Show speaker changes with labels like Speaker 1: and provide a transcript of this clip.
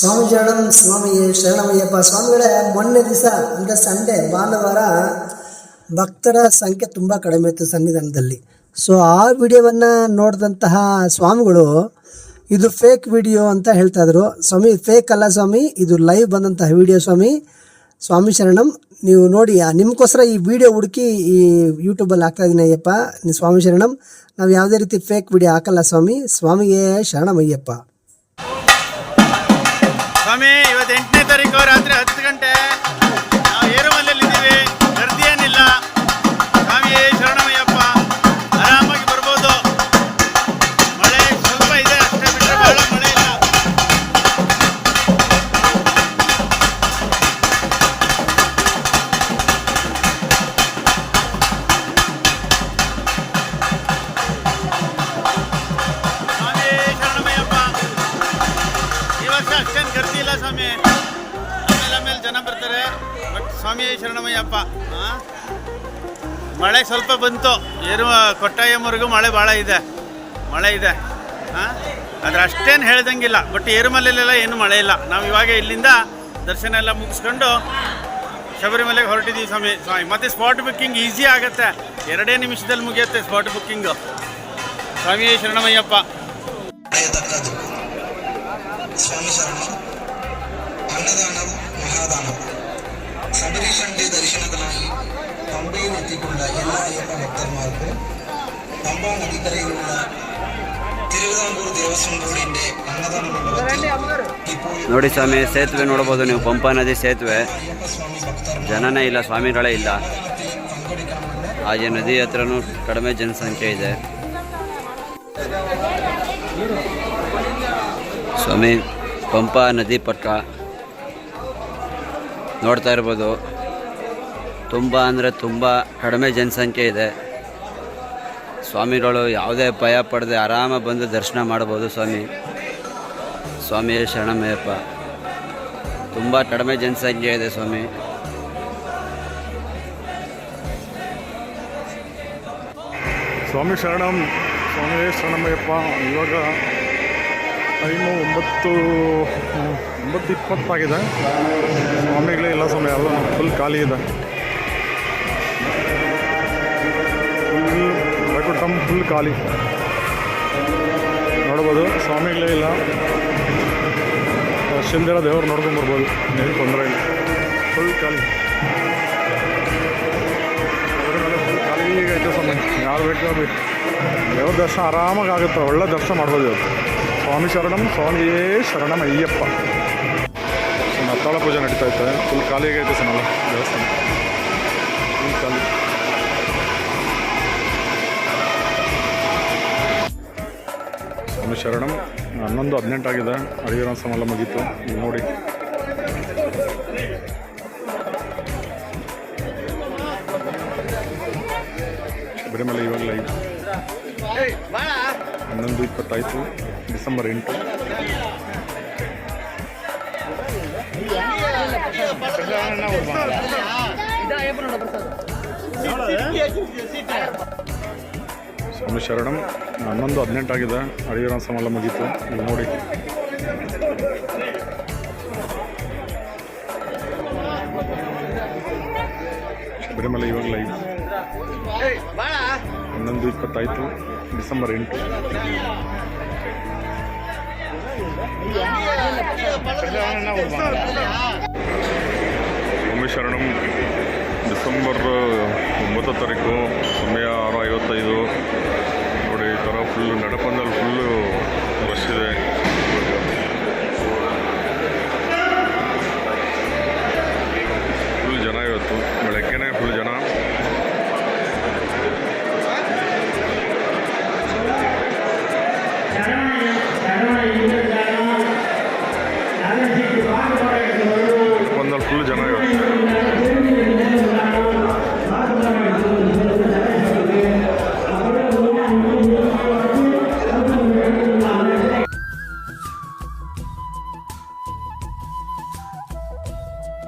Speaker 1: ಸ್ವಾಮಿ ಶರಣಂ ಸ್ವಾಮಿ ಶರಣಮಯ್ಯಪ್ಪ. ಸ್ವಾಮಿಗಳೇ, ಮೊನ್ನೆ ದಿವಸ, ಅಂದರೆ ಸಂಡೇ, ಭಾನುವಾರ, ಭಕ್ತರ ಸಂಖ್ಯೆ ತುಂಬ ಕಡಿಮೆ ಇತ್ತು ಸನ್ನಿಧಾನದಲ್ಲಿ. ಸೊ ಆ ವಿಡಿಯೋವನ್ನು ನೋಡಿದಂತಹ ಸ್ವಾಮಿಗಳು, ಇದು ಫೇಕ್ ವಿಡಿಯೋ ಅಂತ ಹೇಳ್ತಾಯಿದ್ರು ಸ್ವಾಮಿ ಫೇಕ್ ಅಲ್ಲ ಸ್ವಾಮಿ, ಇದು ಲೈವ್ ಬಂದಂತಹ ವಿಡಿಯೋ ಸ್ವಾಮಿ. ಸ್ವಾಮಿ ಶರಣಂ, ನೀವು ನೋಡಿ ನಿಮಗೋಸ್ಕರ ಈ ವಿಡಿಯೋ ಹುಡುಕಿ ಈ ಯೂಟ್ಯೂಬಲ್ಲಿ ಹಾಕ್ತಾ ಇದ್ದೀನಿ ಅಯ್ಯಪ್ಪ. ನೀವು ಸ್ವಾಮಿ ಶರಣಂ, ನಾವು ಯಾವುದೇ ರೀತಿ ಫೇಕ್ ವಿಡಿಯೋ ಹಾಕಲ್ಲ ಸ್ವಾಮಿ, ಸ್ವಾಮಿಗೆ ಶರಣಮಯ್ಯಪ್ಪ
Speaker 2: ಸ್ವಾಮಿ, ಇವತ್ತು ಎಂಟನೇ ತಾರೀಕು ರಾತ್ರಿ ಹತ್ತು ಗಂಟೆ. ಸ್ವಾಮಿ ಶರಣಮಯ್ಯಪ್ಪ. ಮಳೆ ಸ್ವಲ್ಪ ಬಂತು. ಏರುವ ಕೊಟ್ಟಾಯಮ್ಮವರೆಗೂ ಮಳೆ ಭಾಳ ಇದೆ. ಮಳೆ ಇದೆ. ಹಾಂ ಆದರೆ ಅಷ್ಟೇನು ಹೇಳ್ದಂಗಿಲ್ಲ. ಬಟ್ ಏರುಮಲೆಯಲ್ಲೆಲ್ಲ ಏನು ಮಳೆ ಇಲ್ಲ. ನಾವು ಇವಾಗ ಇಲ್ಲಿಂದ ದರ್ಶನ ಎಲ್ಲ ಮುಗಿಸ್ಕೊಂಡು ಶಬರಿಮಲೆಗೆ ಹೊರಟಿದ್ದೀವಿ ಸ್ವಾಮಿ. ಸ್ವಾಮಿ, ಮತ್ತು ಸ್ಪಾಟ್ ಬುಕ್ಕಿಂಗ್ ಈಸಿ ಆಗುತ್ತೆ. ಎರಡೇ ನಿಮಿಷದಲ್ಲಿ ಮುಗಿಯುತ್ತೆ ಸ್ಪಾಟ್ ಬುಕ್ಕಿಂಗು ಸ್ವಾಮಿ ಶರಣಮಯ್ಯಪ್ಪ.
Speaker 3: ಸ್ವಾಮಿ ಶರಣ ಅನ್ನದಾನವು ಮಹಾದಾನವು ಸಬರೀಶಂಡಿ ದರ್ಶನದಲ್ಲಿ ಪಂಬೆಯನ್ನು ಎತ್ತಿಕೊಂಡ ಎಲ್ಲ ಅಯ್ಯಪ್ಪ ಭಕ್ತರುಮಾರ್ಗೆ ಪಂಬಾ ನದಿ ಕರೆಯುಳ್ಳ ತಿರುವಿತಾಂಕೂರು ದೇವಸ್ವಾಮ ರೋಡಿಂಡೆ
Speaker 4: ನೋಡಿ ಸ್ವಾಮಿ ಸೇತುವೆ ನೋಡಬಹುದು ನೀವು. ಪಂಪಾ ನದಿ ಸೇತುವೆ. ಜನನೇ ಇಲ್ಲ ಸ್ವಾಮಿಗಳೇ ಇಲ್ಲ. ಹಾಗೆ ನದಿ ಹತ್ರನೂ ಕಡಿಮೆ ಜನಸಂಖ್ಯೆ ಇದೆ. ಸ್ವಾಮಿ ಪಂಪಾ ನದಿ ಪಕ್ಕ ನೋಡ್ತಾ ಇರ್ಬೋದು. ತುಂಬ ಅಂದರೆ ತುಂಬ ಕಡಿಮೆ ಜನಸಂಖ್ಯೆ ಇದೆ. ಸ್ವಾಮಿಗಳು ಯಾವುದೇ ಭಯ ಪಡದೆ ಆರಾಮಾಗಿ ಬಂದು ದರ್ಶನ ಮಾಡ್ಬೋದು ಸ್ವಾಮಿ. ಸ್ವಾಮಿಯ ಶರಣಮಯ್ಯಪ್ಪ. ತುಂಬ ಕಡಿಮೆ ಜನಸಂಖ್ಯೆ ಇದೆ ಸ್ವಾಮಿ.
Speaker 5: ಸ್ವಾಮಿ ಶರಣಂ ಸ್ವಾಮಿ ಶರಣಮಯ್ಯಪ್ಪ. ಇವಾಗ ಟೈಮು ಒಂಬತ್ತು ಒಂಬತ್ತು ಇಪ್ಪತ್ತಾಗಿದೆ. ಸ್ವಾಮಿಗಳೇ ಇಲ್ಲ ಸ್ವಾಮಿ, ಎಲ್ಲ ಫುಲ್ ಖಾಲಿ ಇದೆ. ಫುಲ್ ವೈಕುಂಠಂ ಫುಲ್ ಖಾಲಿ. ನೋಡ್ಬೋದು, ಸ್ವಾಮಿಗಳೇ ಇಲ್ಲ. ಶಿಂದಿರ ದೇವ್ರು ನೋಡ್ಕೊಂಡು ಬರ್ಬೋದು, ಏನು ತೊಂದರೆ ಇಲ್ಲ. ಫುಲ್ ಖಾಲಿ. ಫುಲ್ ಖಾಲಿ ಐತೆ ಸ್ವಾಮಿ ಯಾರು ಬೇಕಾದ್ರು ದೇವ್ರ ದರ್ಶನ ಆರಾಮಾಗಿ ಆಗುತ್ತೆ, ಒಳ್ಳೆ ದರ್ಶನ ಮಾಡ್ಬೋದು. ಸ್ವಾಮಿ ಶರಣಂ, ಸ್ವಾಮಿಯೇ ಶರಣಂ ಅಯ್ಯಪ್ಪ ಸೊ ನತ್ತಾಳ ಪೂಜೆ ನಡೀತಾ ಇತ್ತು. ಫುಲ್ ಖಾಲಿ ಆಗೈತೆ ಸನಲ್ಲ ದೇವಸ್ಥಾನ. ಫುಲ್ ಖಾಲಿ. ಸ್ವಾಮಿ ಶರಣಂ, ಹನ್ನೊಂದು ಹದಿನೆಂಟಾಗಿದೆ ಹರಿಹರ ಸಮಾಲ ಮುಗೀತು. ನೋಡಿ. ಶಬರಿಮಲೆ ಇವಾಗ ಲೈವ್ ಹನ್ನೊಂದು ಇಪ್ಪತ್ತಾಯಿತು. ಡಿಸೆಂಬರ್ ಎಂಟು. ಸ್ವಾಮಿ ಶರಣಂ, ಹನ್ನೊಂದು ಹದಿನೆಂಟಾಗಿದೆ ಹರಿಹರ ಸಮಾಲ ಮುಗೀತು. ನೀವು ನೋಡಿ. ಶಬರಿಮಲೆ ಇವಾಗ ಲೈವ್ ಹನ್ನೊಂದು ಇಪ್ಪತ್ತಾಯಿತು. ಡಿಸೆಂಬರ್ ಎಂಟು. ಸ್ವಾಮಿ ಶರಣಂ ಡಿಸೆಂಬರ್ ಒಂಬತ್ತು ತಾರೀಕು ಸಮಯ ಆರು ಐವತ್ತೈದು. ನೋಡಿ ಈ ಥರ ಫುಲ್ಲು ನಡಪಂದಲ್ಲಿ ಫುಲ್ಲು Saturday.